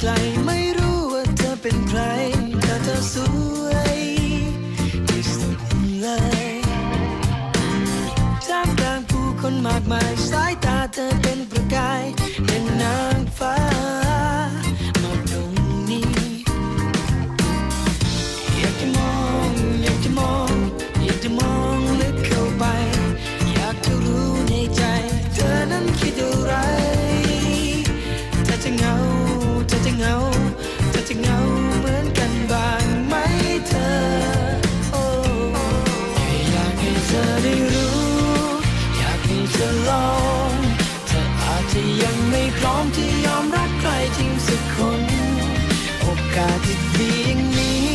ไกลไม่รู้ว่าเธอเป็นใครแต่เธอสวยที่สุดเลยท่ามกลางผู้คนมากมายสายตาเธอเป็นประกาย ออายังไม่พร้อมที่ยอมรับใครจริงสักคน โอกาสที่ดีอย่างนี้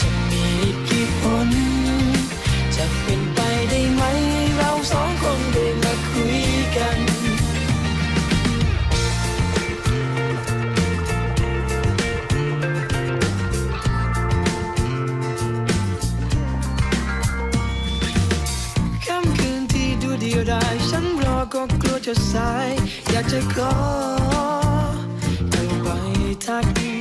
จะมีกี่ผลจะเป็นไปได้ไหม เราสองคนได้มาคุยกันค่ำคืนที่ดูเดียวดายฉันรอก็ จะสาย อยากจะขอเธอไปทัก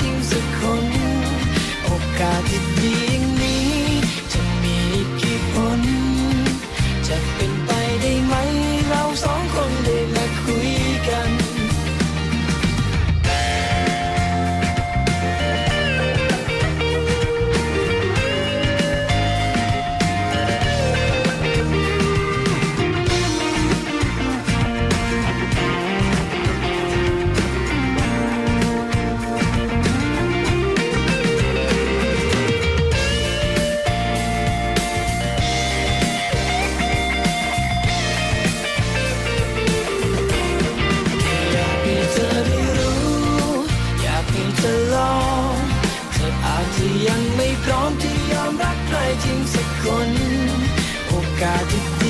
จริงสักคน โอกาสที่ดี จริงสักคน โอกาสที่